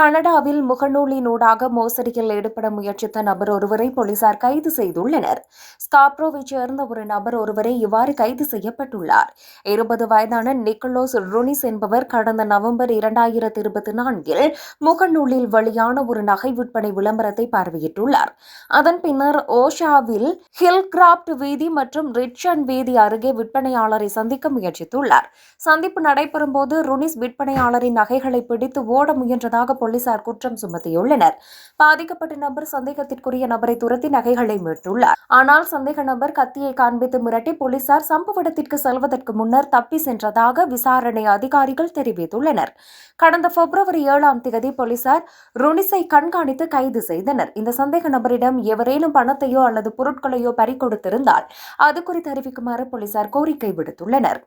கனடாவில் முகநூலினூடாக மோசடியில் ஈடுபட முயற்சித்த நபர் ஒருவரை போலீசார் கைது செய்துள்ளனர். ஸ்காப்ரோவைச் சேர்ந்த ஒரு நபர் ஒருவரை இவ்வாறு கைது செய்யப்பட்டுள்ளார். இருபது வயதான நிக்கோலோஸ் ருனிஸ் என்பவர் கடந்த நவம்பர் இரண்டாயிரத்தி இருபத்தி நான்கில் முகநூலில் வெளியான ஒரு நகை விற்பனை விளம்பரத்தை பார்வையிட்டுள்ளார். அதன் பின்னர் ஓஷாவில் ஹில்கிராப்ட் வீதி மற்றும் ரிச்சன் வீதி அருகே விற்பனையாளரை சந்திக்க முயற்சித்துள்ளார். சந்திப்பு நடைபெறும் போது ருனிஸ் விற்பனையாளரின் நகைகளை பிடித்து ஓட முயன்றதாக போலீசார் குற்றம் சுமத்தியுள்ளனர். பாதிக்கப்பட்ட நபர் சந்தேகத்திற்குரிய நபரை துரத்தி நகைகளை மீட்டுள்ளார். ஆனால் சந்தேக நபர் கத்தியை காண்பித்து மிரட்டி போலீசார் சம்பவ இடத்திற்கு செல்வதற்கு முன்னர் தப்பி சென்றதாக விசாரணை அதிகாரிகள் தெரிவித்துள்ளனர். கடந்த பிப்ரவரி ஏழாம் தேதி போலீசார் ருனிஸை கண்காணித்து கைது செய்தனர். இந்த சந்தேக நபரிடம் எவரேனும் பணத்தையோ அல்லது பொருட்களையோ பறிகொடுத்திருந்தால் அது குறித்து அறிவிக்குமாறு போலீசார் கோரிக்கை விடுத்துள்ளனர்.